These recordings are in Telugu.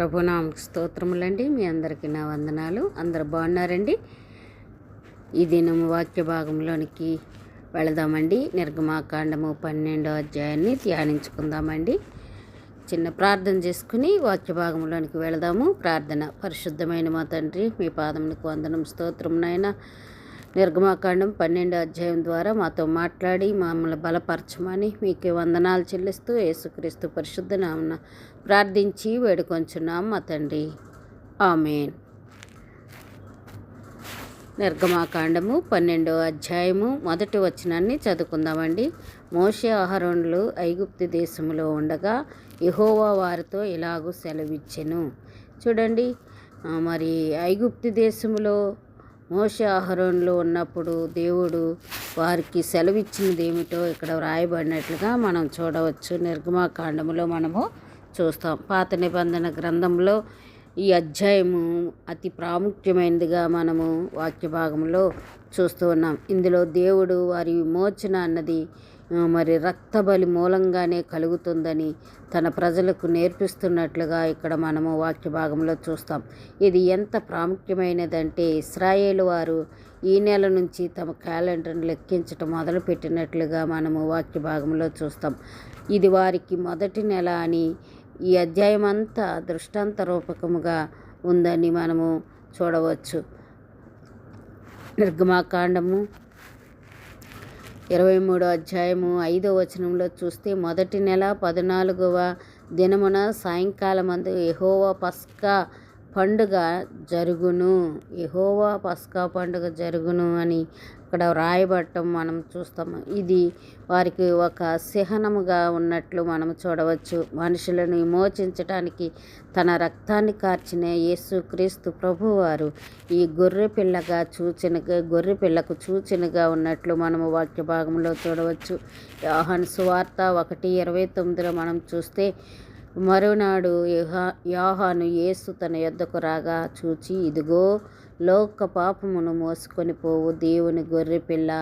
ప్రభునామ స్తోత్రములండి. మీ అందరికీ నా వందనాలు. అందరు బాగున్నారండి? ఈ దినము వాక్య భాగంలోనికి వెళదామండి. నిర్గమాకాండము పన్నెండో అధ్యాయాన్ని ధ్యానించుకుందామండి. చిన్న ప్రార్థన చేసుకుని వాక్య భాగంలోనికి వెళదాము. ప్రార్థన పరిశుద్ధమైన మా తండ్రి మీ పాదమునికి వందనం స్తోత్రం నాయన. నిర్గమాకాండం పన్నెండు అధ్యాయం ద్వారా మాతో మాట్లాడి మమ్మల్ని బలపరచమని మీకు వందనాలు చెల్లిస్తూ యేసుక్రీస్తు పరిశుద్ధ నామన ప్రార్థించి వేడుకొంచున్నాం మా తండ్రి. ఆమెన్. నిర్గమాకాండము పన్నెండో అధ్యాయము మొదటి వచనాన్ని చదువుకుందామండి. మోషే ఆహరణలు ఐగుప్తు దేశంలో ఉండగా ఇహోవా వారితో ఇలాగూ సెలవిచ్చెను. చూడండి మరి ఐగుప్తు దేశంలో మోషే ఆహరణలో ఉన్నప్పుడు దేవుడు వారికి సెలవిచ్చినది ఏమిటో ఇక్కడ వ్రాయబడినట్లుగా మనం చూడవచ్చు. నిర్గమాకాండములో మనము చూస్తాం. పాత నిబంధన గ్రంథంలో ఈ అధ్యాయము అతి ప్రాముఖ్యమైనదిగా మనము వాక్య భాగంలో చూస్తూ ఉన్నాం. ఇందులో దేవుడు వారి విమోచన అన్నది మరి రక్తబలి మూలంగానే కలుగుతుందని తన ప్రజలకు నేర్పిస్తున్నట్లుగా ఇక్కడ మనము వాక్య భాగంలో చూస్తాం. ఇది ఎంత ప్రాముఖ్యమైనదంటే ఇస్రాయేల్ వారు ఈ నెల నుంచి తమ క్యాలెండర్ను లెక్కించటం మొదలుపెట్టినట్లుగా మనము వాక్య భాగంలో చూస్తాం. ఇది వారికి మొదటి నెల అని ఈ అధ్యాయం అంతా దృష్టాంత రూపకముగా ఉందని మనము చూడవచ్చు. నిర్గమాకాండము ఇరవై మూడో అధ్యాయము ఐదో వచనంలో చూస్తే మొదటి నెల పద్నాలుగవ దినమున సాయంకాలమందు ఎహోవా పస్కా పండుగ జరుగును. ఎహోవా పస్కా పండుగ జరుగును అని ఇక్కడ వ్రాయబడటం మనం చూస్తాము. ఇది వారికి ఒక చిహ్నముగా ఉన్నట్లు మనం చూడవచ్చు. మనుషులను విమోచించటానికి తన రక్తాన్ని కార్చిన యేసుక్రీస్తు ప్రభువారు ఈ గొర్రె పిల్లగా చూచినగా గొర్రె పిల్లకు చూచినగా ఉన్నట్లు మనము వాక్య భాగంలో చూడవచ్చు. యోహన్ సువార్త ఒకటి ఇరవై తొమ్మిదిలో మనం చూస్తే మరునాడు యోహాను యేసు తన యొద్దకు రాగా చూచి ఇదిగో లోక పాపమును మోసుకొని పోవు దేవుని గొర్రెపిల్ల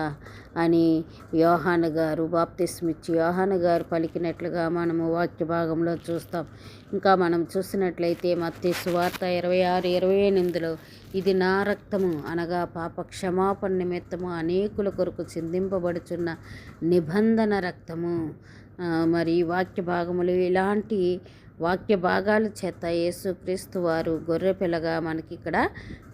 అని యోహాను గారు బాప్తిస్మిచ్చి యోహాను గారు పలికినట్లుగా మనము వాక్య భాగంలో చూస్తాం. ఇంకా మనం చూసినట్లయితే మత్తి సువార్త ఇరవై ఆరు ఇరవై ఎనిమిదిలో ఇది నా రక్తము అనగా పాప క్షమాపణ నిమిత్తము అనేకుల కొరకు చిందింపబడుచున్న నిబంధన రక్తము. మరి వాక్య భాగములు ఇలాంటి వాక్య భాగాలు చేత యేసుక్రీస్తు వారు గొర్రెపిల్లగా మనకి ఇక్కడ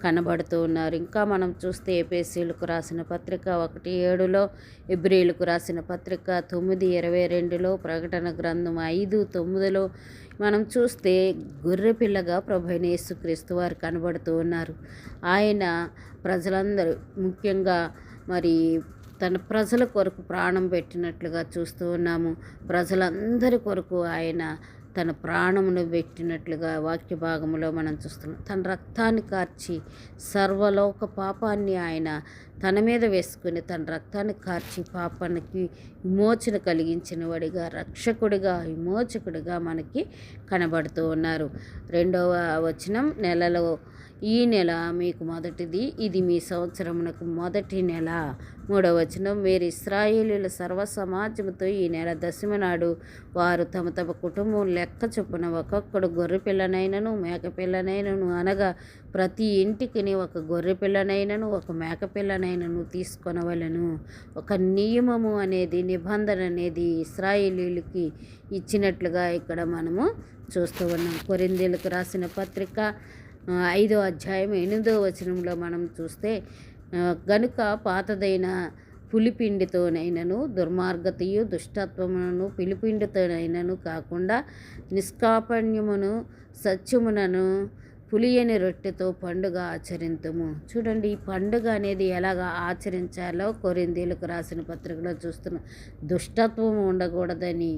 కనబడుతూ ఉన్నారు. ఇంకా మనం చూస్తే ఏపీసీలకు రాసిన పత్రిక ఒకటి ఏడులో ఇబ్రిలకు రాసిన పత్రిక తొమ్మిది ఇరవై రెండులో ప్రకటన గ్రంథం ఐదు తొమ్మిదిలో మనం చూస్తే గొర్రెపిల్లగా పిల్లగా యేసుక్రీస్తు వారు కనబడుతూ ఉన్నారు. ఆయన ప్రజలందరూ ముఖ్యంగా మరి తన ప్రజల కొరకు ప్రాణం పెట్టినట్లుగా చూస్తూ ఉన్నాము. ప్రజలందరి కొరకు ఆయన తన ప్రాణమును పెట్టినట్లుగా వాక్య భాగంలో మనం చూస్తున్నాం. తన రక్తాన్ని కార్చి సర్వలోక పాపాన్ని ఆయన తన మీద వేసుకుని తన రక్తాన్ని కార్చి పాపానికి విమోచన కలిగించిన వాడిగా రక్షకుడిగా విమోచకుడిగా మనకి కనబడుతూ ఉన్నారు. రెండవ వచనం నెలలో ఈ నెల మీకు మొదటిది ఇది మీ సంవత్సరమునకు మొదటి నెల. మూడవ వచనం మీరు ఇస్రాయేలీల సర్వ సమాజముతో ఈ నెల దశమి నాడు వారు తమ తమ కుటుంబం లెక్క చొప్పున ఒక్కొక్కడు గొర్రె పిల్లనైనను మేకపిల్లనైనను అనగా ప్రతి ఇంటికి ఒక గొర్రె పిల్లనైనను ఒక మేకపిల్లనైనను తీసుకొనవలను. ఒక నియమము అనేది నిబంధన అనేది ఇస్రాయేలీలకి ఇచ్చినట్లుగా ఇక్కడ మనము చూస్తూ ఉన్నాం. కొరిందీలకు రాసిన పత్రిక ఐదో అధ్యాయం ఎనిమిదో వచనంలో మనం చూస్తే గనుక పాతదైన పులిపిండితోనైనను దుర్మార్గతయు దుష్టత్వమును పిలిపిండితోనైనను కాకుండా నిష్కాపణ్యమును సత్యమునను పులియని రొట్టెతో పండుగ ఆచరింతుము. చూడండి ఈ పండుగ అనేది ఎలాగ ఆచరించాలో కొరిందీలకు రాసిన పత్రికలో చూస్తున్నాం. దుష్టత్వం ఉండకూడదని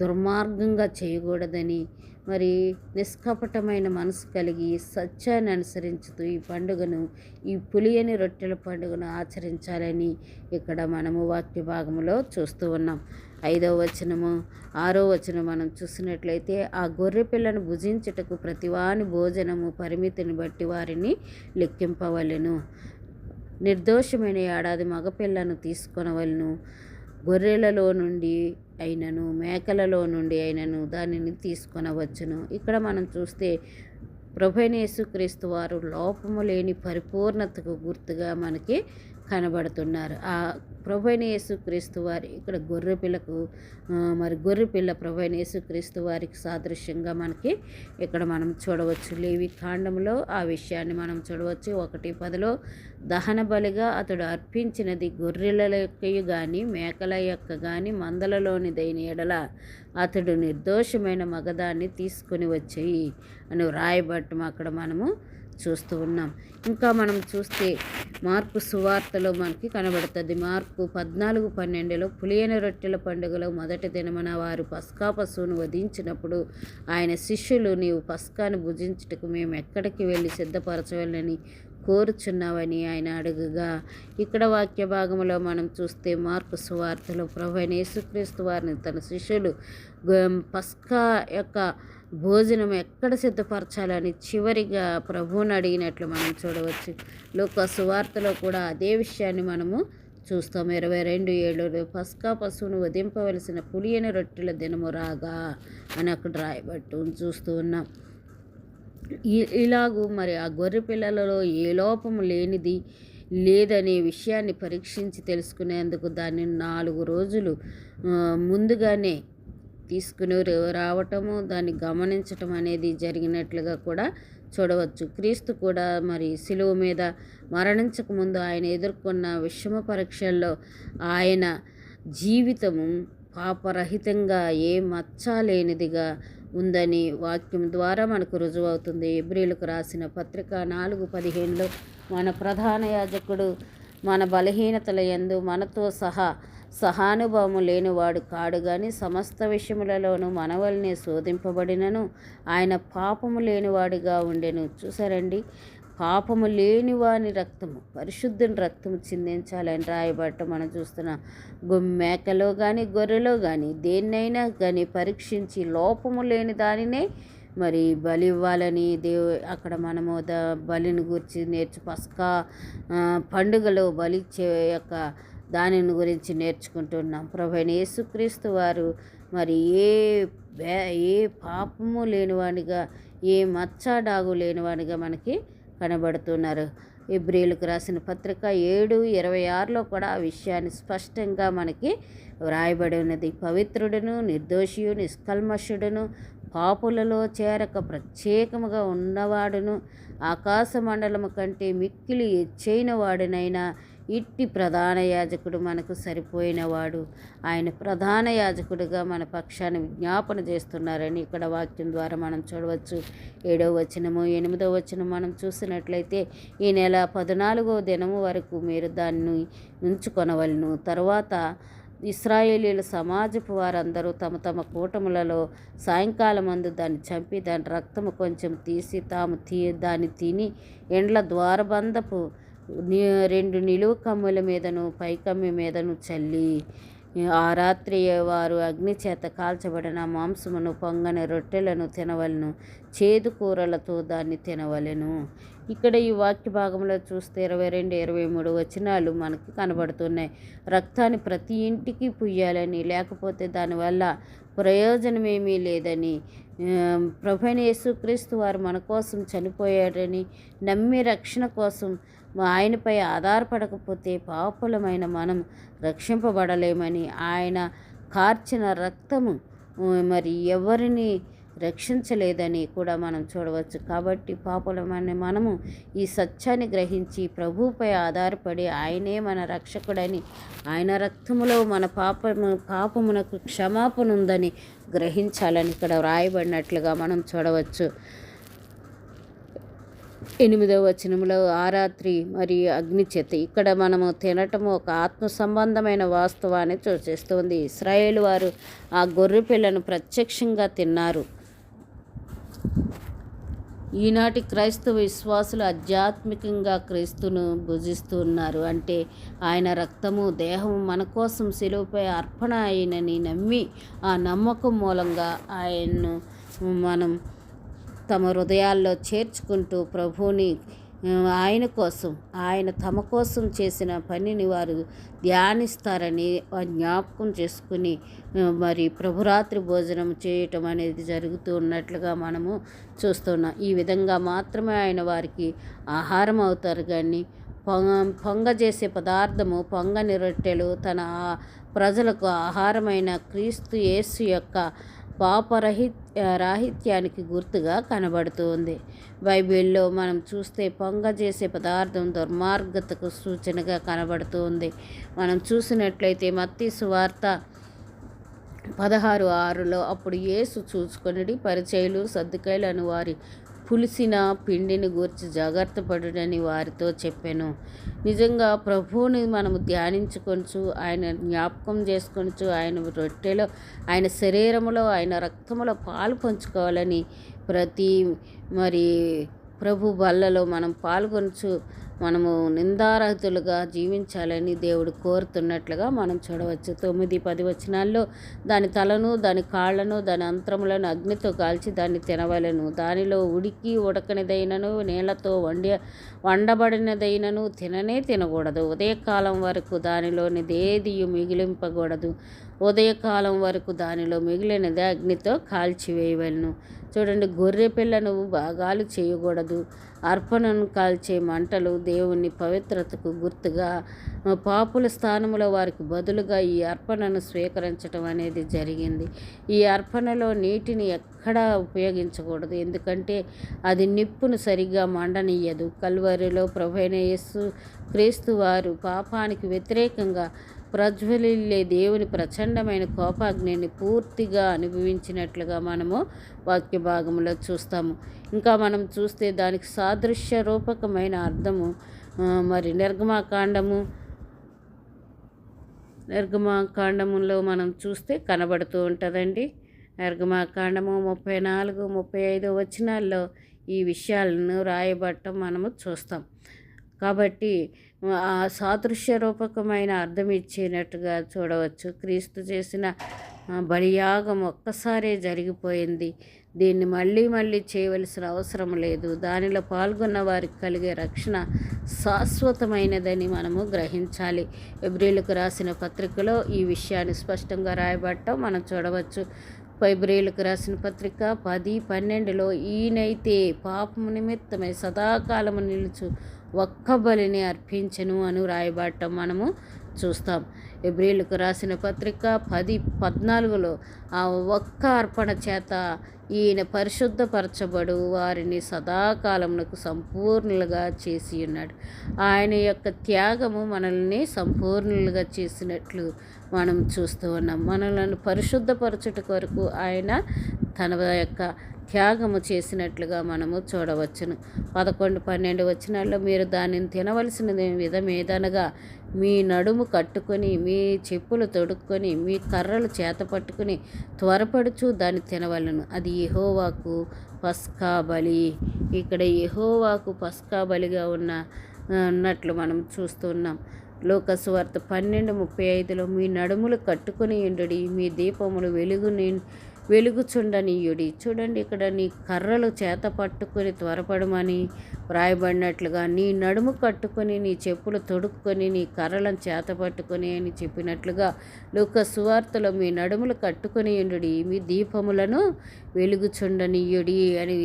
దుర్మార్గంగా చేయకూడదని మరి నిష్కపటమైన మనసు కలిగి సత్యాన్ని అనుసరించుతూ ఈ పండుగను ఈ పులియని రొట్టెల పండుగను ఆచరించాలని ఇక్కడ మనము వాక్య భాగంలో చూస్తూ ఉన్నాం. ఐదవ వచనము ఆరో వచనం మనం చూసినట్లయితే ఆ గొర్రె పిల్లను భుజించుటకు ప్రతివాని భోజనము పరిమితిని బట్టి వారిని లెక్కింపవలెను. నిర్దోషమైన ఏడాది మగపిల్లను తీసుకొనవలను. గొర్రెలలో నుండి అయినను మేకలలో నుండి అయినను దానిని తీసుకొనవచ్చును. ఇక్కడ మనం చూస్తే ప్రభునేసుక్రీస్తు వారు లోపము లేని పరిపూర్ణతకు గుర్తుగా మనకి కనబడుతున్నారు. ఆ ప్రభైన యేసుక్రీస్తు వారి ఇక్కడ గొర్రె పిల్లకు మరి గొర్రె పిల్ల ప్రభైన యేసుక్రీస్తు వారికి సాదృశ్యంగా మనకి ఇక్కడ మనం చూడవచ్చు. లేవి కాండంలో ఆ విషయాన్ని మనం చూడవచ్చు. ఒకటి పదిలో దహన బలిగా అతడు అర్పించినది గొర్రెల యొక్క కానీ మేకల యొక్క కానీ మందలలోనిదైన ఎడల అతడు నిర్దోషమైన మగదాన్ని తీసుకొని వచ్చేయి అని వ్రాయబట్టం అక్కడ మనము చూస్తూ ఉన్నాం. ఇంకా మనం చూస్తే మార్పు సువార్తలో మనకి కనబడుతుంది. మార్పు పద్నాలుగు పన్నెండులో పులియన రొట్టెల పండుగలో మొదటి దినమున వారు పస్కా పశువును వధించినప్పుడు ఆయన శిష్యులు నీవు పస్కాను భుజించుటకు మేము ఎక్కడికి వెళ్ళి సిద్ధపరచవలని కోరుచున్నావని ఆయన అడుగుగా. ఇక్కడ వాక్య భాగంలో మనం చూస్తే మార్పు సువార్తలో ప్రభు యేసుక్రీస్తు వారిని తన శిష్యులు పస్కా యొక్క భోజనం ఎక్కడ సిద్ధపరచాలని చివరిగా ప్రభువుని అడిగినట్లు మనం చూడవచ్చు. లోక సువార్తలో కూడా అదే విషయాన్ని మనము చూస్తాం. ఇరవై రెండు ఏడు పస్కా పశువును వధింపవలసిన పులియని రొట్టెల దినము రాగా అని అక్కడ రాయబట్టు చూస్తూ ఉన్నాం. ఇలాగూ మరి ఆ గొర్రె పిల్లలలో ఏ లోపము లేనిది లేదనే విషయాన్ని పరీక్షించి తెలుసుకునేందుకు దాన్ని నాలుగు రోజులు ముందుగానే తీసుకుని రావటము దాన్ని గమనించటం అనేది జరిగినట్లుగా కూడా చూడవచ్చు. క్రీస్తు కూడా మరి శిలువ మీద మరణించక ముందు ఆయన ఎదుర్కొన్న విషమ పరీక్షల్లో ఆయన జీవితము పాపరహితంగా ఏ మచ్చ లేనిదిగా ఉందని వాక్యం ద్వారా మనకు రుజువవుతుంది. ఎబ్రిలకు రాసిన పత్రిక నాలుగు పదిహేనులో మన ప్రధాన యాజకుడు మన బలహీనతల ఎందు మనతో సహా సహానుభవము లేనివాడు కాడు గాని సమస్త విషయములలోనూ మనవల్ని శోధింపబడినను. ఆయన పాపము లేనివాడిగా ఉండెను. చూసారండి. పాపము లేనివాని రక్తము పరిశుద్ధుని రక్తము చిందించాలని రాయబట్ట మనం చూస్తున్నాం గుమ్మేకలో మేకలో కానీ గొర్రెలో కానీ దేన్నైనా కానీ పరీక్షించి లోపము లేని దానినే మరి బలి ఇవ్వాలని దేవు అక్కడ మనము ద బలిని గురించి నేర్చు పస్కా పండుగలో బలిచ్చే యొక్క దానిని గురించి నేర్చుకుంటున్నాం. ప్రభు యేసుక్రీస్తు వారు మరి ఏ ఏ పాపము లేనివాడిగా ఏ మచ్చ డాగు లేనివాడిగా మనకి కనబడుతున్నారు. ఇబ్రిలకు రాసిన పత్రిక ఏడు ఇరవై ఆరులో కూడా ఆ విషయాన్ని స్పష్టంగా మనకి వ్రాయబడి ఉన్నది. పవిత్రుడును నిర్దోషియు నిష్కల్మషుడును పాపులలో చేరక ప్రత్యేకముగా ఉన్నవాడును ఆకాశ మండలము కంటే మిక్కిలి ఎచ్చైన వాడినైనా ఇట్టి ప్రధాన యాజకుడు మనకు సరిపోయినవాడు ఆయన ప్రధాన యాజకుడుగా మన పక్షాన్ని విజ్ఞాపన చేస్తున్నారని ఇక్కడ వాక్యం ద్వారా మనం చూడవచ్చు. ఏడవ వచనము ఎనిమిదవ వచనం మనం చూసినట్లయితే ఈ నెల పద్నాలుగో దినము వరకు మీరు దాన్ని ఉంచుకొనవలను. తర్వాత ఇస్రాయేలీల సమాజపు వారందరూ తమ తమ కూటములలో సాయంకాలం మందు దాన్ని చంపి దాని రక్తము కొంచెం తీసి తాము తీ దాన్ని తిని ఎండ్ల ద్వారబంధపు రెండు నిలువు కమ్ముల మీదను పైకమ్మి మీదను చల్లి ఆ రాత్రి వారు అగ్ని చేత కాల్చబడిన మాంసమును పొంగని రొట్టెలను తినవలను చేదు కూరలతో దాన్ని తినవలెను. ఇక్కడ ఈ వాక్య భాగంలో చూస్తే ఇరవై రెండు ఇరవై మూడు వచనాలు మనకి కనబడుతున్నాయి. రక్తాన్ని ప్రతి ఇంటికి పుయ్యాలని లేకపోతే దానివల్ల ప్రయోజనమేమీ లేదని ఆ, యేసుక్రీస్తు వారు మన కోసం చనిపోయాడని నమ్మి రక్షణ కోసం ఆయనపై ఆధారపడకపోతే పాపులమైన మనం రక్షింపబడలేమని ఆయన కార్చిన రక్తము మరి ఎవరిని రక్షించలేదని కూడా మనం చూడవచ్చు. కాబట్టి పాపులమైన మనము ఈ సత్యాన్ని గ్రహించి ప్రభువుపై ఆధారపడి ఆయనే మన రక్షకుడని ఆయన రక్తములో మన పాపము పాపమునకు క్షమాపణ ఉందని గ్రహించాలని ఇక్కడ వ్రాయబడినట్లుగా మనం చూడవచ్చు. ఎనిమిదవ వచనంలో ఆరాత్రి మరియు అగ్నిచేత. ఇక్కడ మనము తినటము ఒక ఆత్మ సంబంధమైన వాస్తవాన్ని సూచిస్తుంది ఇస్రాయేల్ వారు ఆ గొర్రె పిల్లను ప్రత్యక్షంగా తిన్నారు. ఈనాటి క్రైస్తవ విశ్వాసులు ఆధ్యాత్మికంగా క్రీస్తును భుజిస్తూ ఉన్నారు. అంటే ఆయన రక్తము దేహము మన కోసం శిలువపై అర్పణ అయినని నమ్మి ఆ నమ్మకం మూలంగా ఆయన్ను మనం తమ హృదయాల్లో చేర్చుకుంటూ ప్రభువుని ఆయన కోసం ఆయన తమ కోసం చేసిన పనిని వారు ధ్యానిస్తారని వారు జ్ఞాపకం చేసుకుని మరి ప్రభురాత్రి భోజనం చేయటం అనేది జరుగుతూ ఉన్నట్లుగా మనము చూస్తున్నాం. ఈ విధంగా మాత్రమే ఆయన వారికి ఆహారం అవుతారు కానీ పొంగ పొంగ చేసే పదార్థము పొంగని రొట్టెలు తన ప్రజలకు ఆహారమైన క్రీస్తు యేసు యొక్క పాపరహి రాహిత్యానికి గుర్తుగా కనబడుతుంది. బైబిల్లో మనం చూస్తే పొంగ చేసే పదార్థం దుర్మార్గతకు సూచనగా కనబడుతుంది. మనం చూసినట్లయితే మత్తి సువార్త పదహారు ఆరులో అప్పుడు యేసు చూసుకొనిడి పరిచయలు సర్దుకాయలు అని వారి పులిసిన పిండిని గూర్చి జాగ్రత్త పడుడని వారితో చెప్పాను. నిజంగా ప్రభువుని మనము ధ్యానించుకొనచ్చు ఆయన జ్ఞాపకం చేసుకొనచ్చు ఆయన రొట్టెలో ఆయన శరీరములో ఆయన రక్తములో పాలు పంచుకోవాలని ప్రతి మరి ప్రభు బల్లలో మనం పాల్గొనచ్చు మనము నిందారహితులుగా జీవించాలని దేవుడు కోరుతున్నట్లుగా మనం చూడవచ్చు. తొమ్మిది పది వచనాల్లో దాని తలను దాని కాళ్ళను దాని అంతరములను అగ్నితో కాల్చి దాన్ని తినవలను. దానిలో ఉడికి ఉడకనిదైనను నీళ్ళతో వండి వండబడినదైనను తిననే తినకూడదు. ఉదయకాలం వరకు దానిలోని దేదీ మిగిలింపకూడదు. ఉదయకాలం వరకు దానిలో మిగిలినది అగ్నితో కాల్చివేయవలను. చూడండి గొర్రె పిల్లను భాగాలు చేయకూడదు. అర్పణను కాల్చే మంటలు దేవుని పవిత్రతకు గుర్తుగా పాపుల స్థానంలో వారికి బదులుగా ఈ అర్పణను స్వీకరించడం అనేది జరిగింది. ఈ అర్పణలో నీటిని ఎక్కడా ఉపయోగించకూడదు. ఎందుకంటే అది నిప్పును సరిగ్గా మండనీయదు. కల్వరిలో ప్రభైన యేసు క్రీస్తు వారు పాపానికి వ్యతిరేకంగా ప్రజ్వలిల్లే దేవుని ప్రచండమైన కోపాగ్నిని పూర్తిగా అనుభవించినట్లుగా మనము వాక్య భాగంలో చూస్తాము. ఇంకా మనం చూస్తే దానికి సాదృశ్య రూపకమైన అర్థము మరి నిర్గమాకాండము నిర్గమాకాండములో మనం చూస్తే కనబడుతూ ఉంటుందండి. నిర్గమాకాండము ముప్పై నాలుగు ముప్పై ఐదు వచనాల్లో ఈ విషయాలను రాయబట్టం మనము చూస్తాం. కాబట్టి ఆ సాదృశ్య రూపకమైన అర్థం ఇచ్చేనట్టుగా చూడవచ్చు. క్రీస్తు చేసిన బలియాగం ఒక్కసారే జరిగిపోయింది. దీన్ని మళ్ళీ మళ్ళీ చేయవలసిన అవసరం లేదు. దానిలో పాల్గొన్న వారికి కలిగే రక్షణ శాశ్వతమైనదని మనము గ్రహించాలి. ఎబ్రిలకు రాసిన పత్రికలో ఈ విషయాన్ని స్పష్టంగా రాయబట్టం మనం చూడవచ్చు. ఫైబ్రిలకు రాసిన పత్రిక పది పన్నెండులో ఈయనైతే పాపము నిమిత్తమై సదాకాలము నిలుచు ఒక్క బలిని అర్పించను అని రాయబడటం మనము చూస్తాం. ఎబ్రిల్కు రాసిన పత్రిక పది పద్నాలుగులో ఆ ఒక్క అర్పణ చేత ఈయన పరిశుద్ధపరచబడు వారిని సదాకాలమునకు సంపూర్ణులుగా చేసి ఉన్నాడు. ఆయన యొక్క త్యాగము మనల్ని సంపూర్ణులుగా చేసినట్లు మనం చూస్తూ ఉన్నాం. మనలను పరిశుద్ధపరచుట కొరకు ఆయన తన యొక్క త్యాగము చేసినట్లుగా మనము చూడవచ్చును. పదకొండు పన్నెండు వచనాల్లో మీరు దానిని తినవలసిన విధమేదనగా మీ నడుము కట్టుకొని మీ చెప్పులు తొడుక్కొని మీ కర్రలు చేత పట్టుకుని త్వరపడుచు దాన్ని తినవలను. అది యహోవాకు పస్కా బలి. ఇక్కడ యహోవాకు పస్కా బలిగా ఉన్న ఉన్నట్లు మనం చూస్తున్నాం లోకసువార్త పన్నెండు ముప్పై ఐదులో మీ నడుములు కట్టుకొని ఉండుడి మీ దీపములు వెలుగు వెలుగుచుండనీయుడి. చూడండి ఇక్కడ నీ కర్రలు చేత పట్టుకొని త్వరపడమని వ్రాయబడినట్లుగా నీ నడుము కట్టుకొని నీ చెప్పులు తొడుక్కొని నీ కర్రలను చేత పట్టుకొని అని చెప్పినట్లుగా లోక సువార్తలో మీ నడుములు కట్టుకొని ఉండుడి. మీ దీపములను వెలుగుచుండనీయుడి అని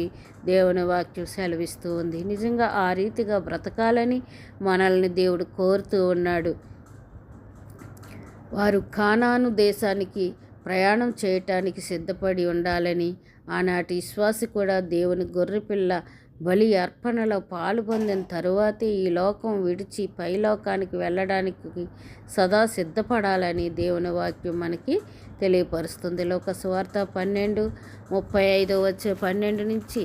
దేవుని వాక్యం సెలవిస్తూ ఉంది. నిజంగా ఆ రీతిగా బ్రతకాలని మనల్ని దేవుడు కోరుతూ ఉన్నాడు. వారు కానాను దేశానికి ప్రయాణం చేయటానికి సిద్ధపడి ఉండాలని ఆనాటి విశ్వాసి కూడా దేవుని గొర్రెపిల్ల బలి అర్పణలో పాలు పొందిన తరువాతే ఈ లోకం విడిచి పైలోకానికి వెళ్ళడానికి సదా సిద్ధపడాలని దేవుని వాక్యం మనకి తెలియపరుస్తుంది. లోకస్వార్త పన్నెండు ముప్పై ఐదు వచ్చే పన్నెండు నుంచి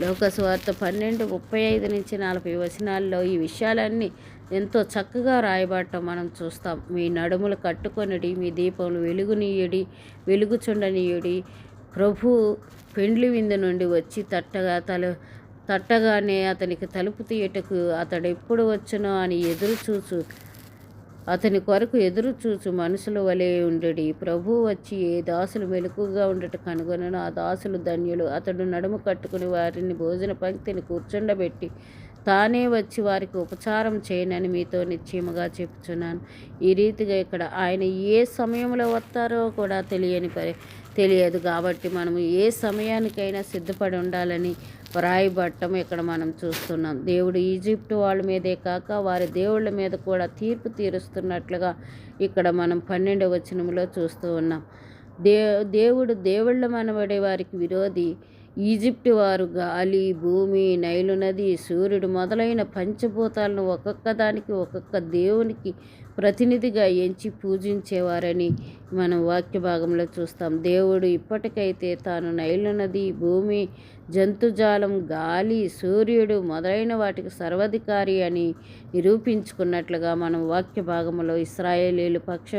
లోకస్వార్త పన్నెండు ముప్పై ఐదు నుంచి నలభై వచనాల్లో ఈ విషయాలన్నీ ఎంతో చక్కగా రాయబడటం మనం చూస్తాం. మీ నడుములు కట్టుకొనిడి మీ దీపములు వెలుగునీయుడి వెలుగుచుండనీయుడి. ప్రభు పెండ్లి విందు నుండి వచ్చి తట్టగా తల తట్టగానే అతనికి తలుపు తీయటకు అతడు ఎప్పుడు వచ్చునో అని ఎదురు చూచు అతని కొరకు ఎదురు చూచు మనుషుల వలె ఉండడి. ప్రభు వచ్చి ఏ దాసులు మెలకుగా ఉండట కనుగొనను ఆ దాసులు ధన్యులు. అతడు నడుము కట్టుకుని వారిని భోజన పంక్తిని కూర్చుండబెట్టి తానే వచ్చి వారికి ఉపచారం చేయనని మీతో నిశ్చయముగా చెప్తున్నాను ఈ రీతిగా ఇక్కడ ఆయన ఏ సమయంలో వస్తారో కూడా తెలియని పరి తెలియదు. కాబట్టి మనము ఏ సమయానికైనా సిద్ధపడి ఉండాలని వ్రాయబట్టం ఇక్కడ మనం చూస్తున్నాం. దేవుడు ఈజిప్ట్ వాళ్ళ మీదే కాక వారి దేవుళ్ళ మీద కూడా తీర్పు తీరుస్తున్నట్లుగా ఇక్కడ మనం పన్నెండు వచనంలో చూస్తూ ఉన్నాం. దే దేవుడు దేవుళ్ళ మనబడే వారికి విరోధి ఈజిప్టు వారు గాలి భూమి నైలు నది సూర్యుడు మొదలైన పంచభూతాలను ఒక్కొక్క దానికి ఒక్కొక్క దేవునికి ప్రతినిధిగా ఎంచి పూజించేవారని మనం వాక్య భాగంలో చూస్తాం. దేవుడు ఇప్పటికైతే తాను నైలు నది భూమి జంతుజాలం గాలి సూర్యుడు మొదలైన వాటికి సర్వాధికారి అని నిరూపించుకున్నట్లుగా మనం వాక్య భాగంలో ఇస్రాయేలీలు పక్ష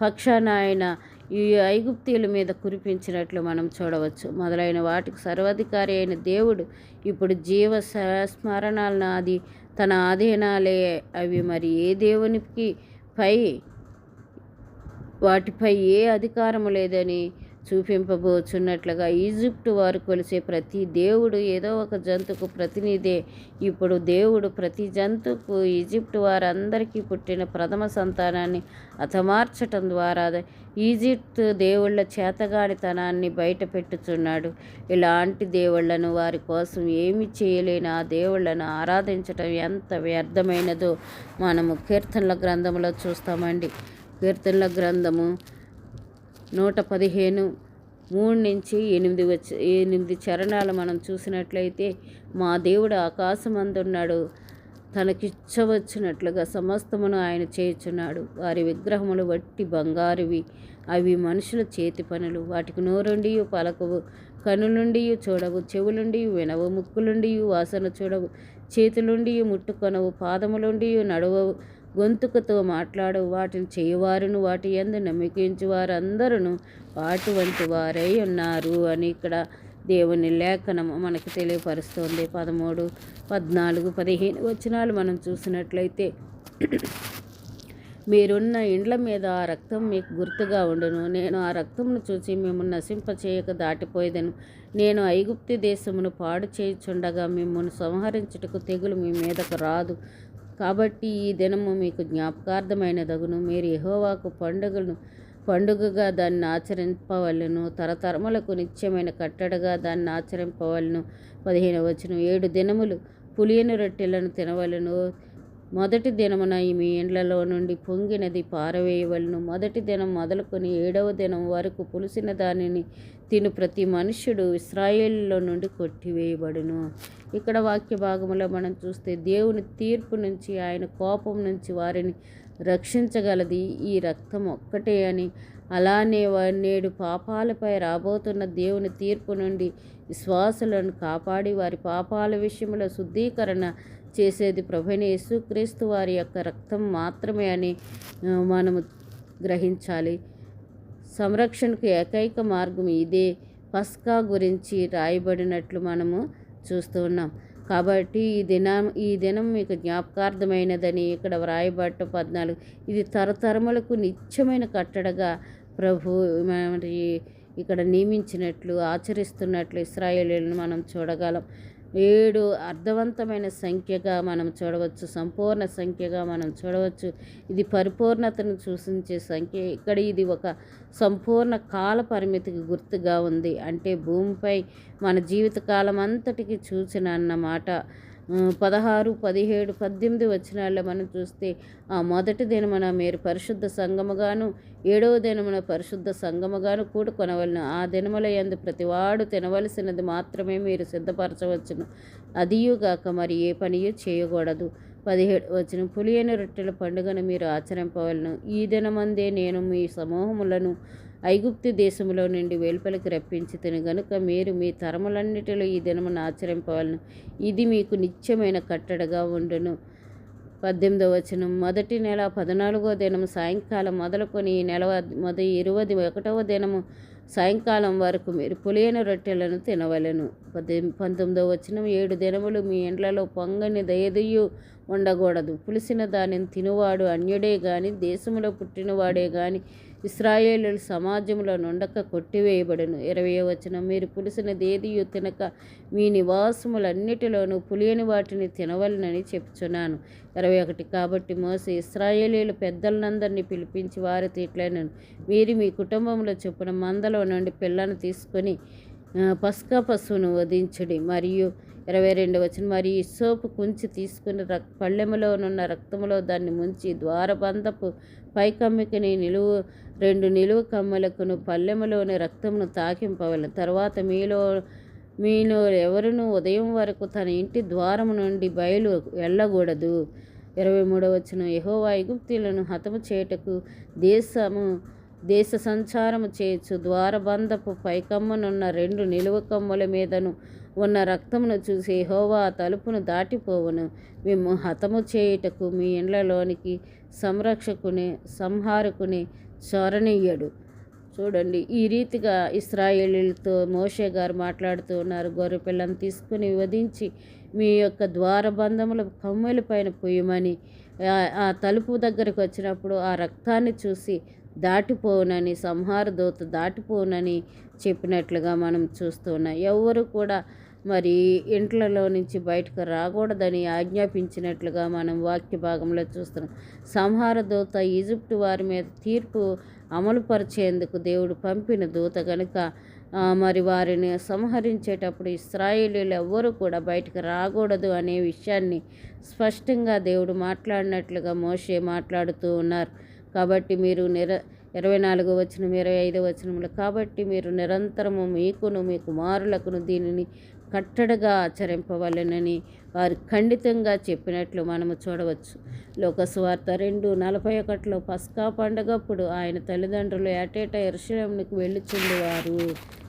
పక్షాన ఆయన ఈ ఐగుప్తీయుల మీద కురిపించినట్లు మనం చూడవచ్చు. మొదలైన వాటికి సర్వాధికారి అయిన దేవుడు ఇప్పుడు జీవ స్మరణాలను అది తన ఆధీనాలే అవి. మరి ఏ దేవునికి పై వాటిపై ఏ అధికారము లేదని చూపింపబోచున్నట్లుగా ఈజిప్టు వారు కొలిసే ప్రతి దేవుడు ఏదో ఒక జంతుకు ప్రతినిధే. ఇప్పుడు దేవుడు ప్రతి జంతుకు ఈజిప్టు వారందరికీ పుట్టిన ప్రథమ సంతానాన్ని అతమార్చటం ద్వారా ఈజిప్ట్ దేవుళ్ళ చేతగాడితనాన్ని బయటపెట్టుచున్నాడు ఇలాంటి దేవుళ్ళను వారి కోసం ఏమి చేయలేని ఆ దేవుళ్ళను ఆరాధించటం ఎంత వ్యర్థమైనదో మనము కీర్తనల గ్రంథంలో చూస్తామండి. కీర్తనల గ్రంథము నూట పదిహేను మూడు నుంచి ఎనిమిది వచ్చి ఎనిమిది చరణాలు మనం చూసినట్లయితే మా దేవుడు ఆకాశమందున్నాడు. తనకిచ్చవచ్చినట్లుగా సమస్తమును ఆయన చేయుచున్నాడు. వారి విగ్రహములు వట్టి బంగారువి. అవి మనుషుల చేతి పనులు. వాటికి నోరుండి పలకవు. కనులుండి చూడవు. చెవులుండి వినవు. ముక్కులుండి వాసన చూడవు. చేతులుండి ముట్టుకొనవు. పాదములుండి నడవవు. గొంతుకతో మాట్లాడు వాటిని చేయవారును వాటి ఎందు నమ్మకించు వారందరూ వాటి వంటి వారై ఉన్నారు అని ఇక్కడ దేవుని లేఖనం మనకు తెలియపరుస్తుంది. పదమూడు పద్నాలుగు పదిహేను వచనాలు మనం చూసినట్లయితే మీరున్న ఇండ్ల మీద ఆ రక్తం మీకు గుర్తుగా ఉండును. నేను ఆ రక్తంను చూసి మేము నశింప చేయక దాటిపోయేదను. నేను ఐగుప్తి దేశమును పాడు చేయుచుండగా మిమ్మల్ని సంహరించుటకు తెగులు మీ మీదకు రాదు. కాబట్టి ఈ దినము మీకు జ్ఞాపకార్థమైనదగును. మీరు యహోవాకు పండుగను పండుగగా దాన్ని ఆచరింపవలను. తరతరములకు నిత్యమైన కట్టడగా దాన్ని ఆచరింపవలను. పదిహేను వచనం. ఏడు దినములు పులియను రొట్టెలను తినవలను. మొదటి దినమున మీ ఇండ్లలో నుండి పొంగినది పారవేయవలను. మొదటి దినం మొదలుకొని ఏడవ దినం వరకు పులిసిన దానిని తిను ప్రతి మనుష్యుడు ఇస్రాయేల్లో నుండి కొట్టివేయబడును. ఇక్కడ వాక్య భాగంలో మనం చూస్తే దేవుని తీర్పు నుంచి ఆయన కోపం నుంచి వారిని రక్షించగలది ఈ రక్తం ఒక్కటే అని. అలానే నేడు పాపాలపై రాబోతున్న దేవుని తీర్పు నుండి విశ్వాసులను కాపాడి వారి పాపాల విషయంలో శుద్ధీకరణ చేసేది ప్రభుని యేసుక్రీస్తు వారి యొక్క రక్తం మాత్రమే అని మనము గ్రహించాలి. సంరక్షణకు ఏకైక మార్గం ఇదే. పస్కా గురించి రాయబడినట్లు మనము చూస్తూ ఉన్నాం. కాబట్టి ఈ దినం ఈ దినం మీకు జ్ఞాపకార్థమైనదని ఇక్కడ వ్రాయబట్ట పద్నాలుగు. ఇది తరతరములకు నిత్యమైన కట్టడగా ప్రభు మరి ఇక్కడ నియమించినట్లు ఆచరిస్తున్నట్లు ఇస్రాయేలీలను మనం చూడగలం. ఏడు అర్థవంతమైన సంఖ్యగా మనం చూడవచ్చు సంపూర్ణ సంఖ్యగా మనం చూడవచ్చు. ఇది పరిపూర్ణతను సూచించే సంఖ్య. ఇక్కడ ఇది ఒక సంపూర్ణ కాల పరిమితికి గుర్తుగా ఉంది. అంటే భూమిపై మన జీవితకాలం అంతటికి చూచిన అన్నమాట. పదహారు పదిహేడు పద్దెనిమిది వచ్చినాల్లో మనం చూస్తే ఆ మొదటి దినమున మీరు పరిశుద్ధ సంగముగాను ఏడవ దినమున పరిశుద్ధ సంగముగాను కూడుకొనవలను. ఆ దినముల ఎందు ప్రతివాడు తినవలసినది మాత్రమే మీరు సిద్ధపరచవచ్చును. అదియుగాక మరి ఏ పనియు చేయకూడదు. పదిహేడు వచ్చిన పులియని రొట్టెల పండుగను మీరు ఆచరింపవలను. ఈ దినమందే నేను మీ సమూహములను ఐగుప్తు దేశంలో నుండి వెలుపలికి రప్పించి తిని గనుక మీరు మీ తరములన్నిటిలో ఈ దినమును ఆచరింపవలను. ఇది మీకు నిత్యమైన కట్టడగా ఉండును. పద్దెనిమిదవ వచనం. మొదటి నెల పద్నాలుగో దినం సాయంకాలం మొదలుకొని ఈ నెల మొదటి ఇరవై ఒకటవ దినము సాయంకాలం వరకు మీరు పులియని రొట్టెలను తినవలను. పద్దెనిమిది పంతొమ్మిదవ వచనం. ఏడు దినములు మీ ఇండ్లలో పొంగని దయదయ్యు ఉండకూడదు. పులిసిన దానిని తినువాడు అన్యుడే గాని దేశంలో పుట్టినవాడే గాని ఇస్రాయేలు సమాజంలో నుండక కొట్టివేయబడును. ఇరవై వచనం మీరు పులిసినది ఏదియు తినక మీ నివాసములన్నిటిలోనూ పులియని వాటిని తినవలనని చెప్తున్నాను ఇరవై ఒకటి కాబట్టి మోసే ఇస్రాయేలీలు పెద్దలందరినీ పిలిపించి వారితో ఇట్లైనను మీరు మీ కుటుంబంలో చొప్పున మందలో నుండి పిల్లను తీసుకొని పసుకా పస్కా పశువును వధించుడి. మరియు ఇరవై రెండు వచ్చిన మరి ఈ సోపు కుంచి తీసుకుని రక్ పళ్ళెములోనున్న రక్తములో దాన్ని ముంచి ద్వారబంధపు పైకమ్మికిని నిలువు రెండు నిలువు కమ్మలకును పల్లెములోని రక్తమును తాకింపవలను. తర్వాత మీలో మీలో ఎవరును ఉదయం వరకు తన ఇంటి ద్వారము నుండి బయలు వెళ్ళకూడదు. ఇరవై మూడవచ్చును వచ్చిన యహోవా ఐగుప్తీలను హతము చేయుటకు దేశము దేశ సంచారము చేయొచ్చు ద్వారబంధపు పైకమ్మనున్న రెండు నిలువ కమ్ముల మీదను ఉన్న రక్తమును చూసి హోవా తలుపును దాటిపోవును. మేము హతము చేయుటకు మీ ఇండ్లలోనికి సంరక్షకుని సంహారకుని చొరనీయడు చూడండి ఈ రీతిగా ఇస్రాయేలీలతో మోషే గారు మాట్లాడుతూ ఉన్నారు. గొర్రెపిల్లను తీసుకుని వధించి మీ యొక్క ద్వారబంధముల కమ్మెల పైన పొయ్యమని ఆ- తలుపు దగ్గరకు వచ్చినప్పుడు ఆ రక్తాన్ని చూసి దాటిపోవునని సంహార దూత దాటిపోవునని చెప్పినట్లుగా మనం చూస్తున్నాం ఎవరు కూడా మరి ఇంట్లలో నుంచి బయటకు రాకూడదని ఆజ్ఞాపించినట్లుగా మనం వాక్య భాగంలో చూస్తున్నాం. సంహార దూత ఈజిప్టు వారి మీద తీర్పు అమలుపరిచేందుకు దేవుడు పంపిన దూత కనుక మరి వారిని సంహరించేటప్పుడు ఇస్రాయేలీలు ఎవ్వరూ కూడా బయటకు రాకూడదు అనే విషయాన్ని స్పష్టంగా దేవుడు మాట్లాడినట్లుగా మోషే మాట్లాడుతూ ఉన్నారు. కాబట్టి మీరు నిర ఇరవై నాలుగు వచనం ఇరవై ఐదు వచనములు కాబట్టి మీరు నిరంతరము మీకును మీ కుమారులకును దీనిని కట్టడగా ఆచరింపవలెనని వారు ఖండితంగా చెప్పినట్లు మనము చూడవచ్చు. లోకస్వార్త రెండు నలభై ఒకటిలో పస్కా పండగప్పుడు ఆయన తల్లిదండ్రులు ఏటేటా ఎరుశలంకు వెళ్ళుచుండేవారు.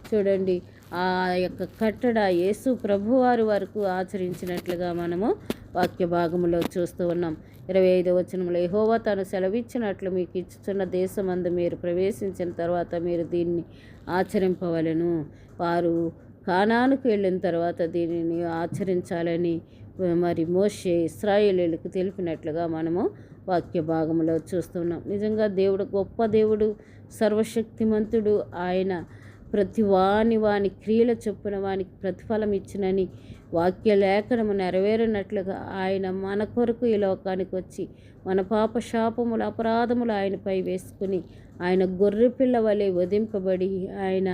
చూడండి ఆ యొక్క కట్టడ యేసు ప్రభువారి వరకు ఆచరించినట్లుగా మనము వాక్య భాగంలో చూస్తూ ఉన్నాం. ఇరవై ఐదు వచనంలో ఎహోవా తాను సెలవిచ్చినట్లు మీకు ఇచ్చుచున్న దేశమందు మీరు ప్రవేశించిన తర్వాత మీరు దీన్ని ఆచరింపవలెను. వారు కానానుకు వెళ్ళిన తర్వాత దీనిని ఆచరించాలని మరి మోషే ఇస్రాయేలీలకు తెలిపినట్లుగా మనము వాక్య భాగంలో చూస్తున్నాం. నిజంగా దేవుడు గొప్ప దేవుడు సర్వశక్తిమంతుడు ఆయన ప్రతి వాని వాని క్రియల చొప్పున వానికి ప్రతిఫలం ఇచ్చినని వాక్య లేఖనము నెరవేరినట్లుగా ఆయన మన కొరకు ఈ లోకానికి వచ్చి మన పాప శాపములు అపరాధములు ఆయనపై వేసుకుని ఆయన గొర్రెపిల్ల వలె వధింపబడి ఆయన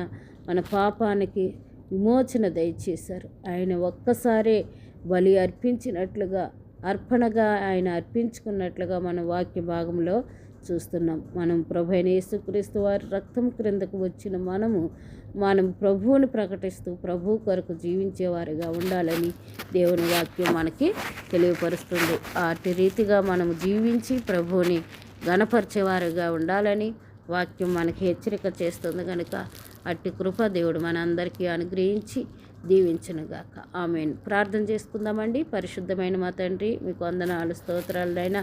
మన పాపానికి విమోచన దయచేశారు. ఆయన ఒక్కసారే బలి అర్పించినట్లుగా అర్పణగా ఆయన అర్పించుకున్నట్లుగా మన వాక్య భాగంలో చూస్తున్నాం. మనం ప్రభు అయిన యేసుక్రీస్తు వారి రక్తం క్రిందకు వచ్చిన మనము మనం ప్రభువుని ప్రకటిస్తూ ప్రభు కొరకు జీవించేవారిగా ఉండాలని దేవుని వాక్యం మనకి తెలియపరుస్తుంది. అటు రీతిగా మనము జీవించి ప్రభువుని గణపరిచేవారిగా ఉండాలని వాక్యం మనకి హెచ్చరిక చేస్తుంది కనుక అట్టి కృప దేవుడు మనందరికీ అనుగ్రహించి దీవించనుగాక. ఆమెను. ప్రార్థన చేసుకుందామండి. పరిశుద్ధమైన మా తండ్రి మీకు వందనాలు స్తోత్రాలైన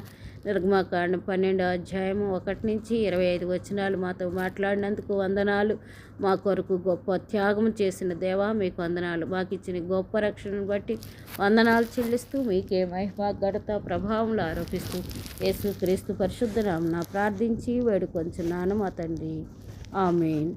నిర్గమాకాండం పన్నెండో అధ్యాయము ఒకటి నుంచి ఇరవై ఐదు వచనాలు మాతో మాట్లాడినందుకు వందనాలు. మా కొరకు గొప్ప త్యాగం చేసిన దేవా మీకు వందనాలు. మాకు ఇచ్చిన గొప్ప రక్షణను బట్టి వందనాలు చెల్లిస్తూ మీకే మహిమ ఘనత ప్రభావంలో ఆరోపిస్తూ యేసు క్రీస్తు పరిశుద్ధనామన ప్రార్థించి వేడుకొంచున్నాను మా తండ్రి. ఆమెన్.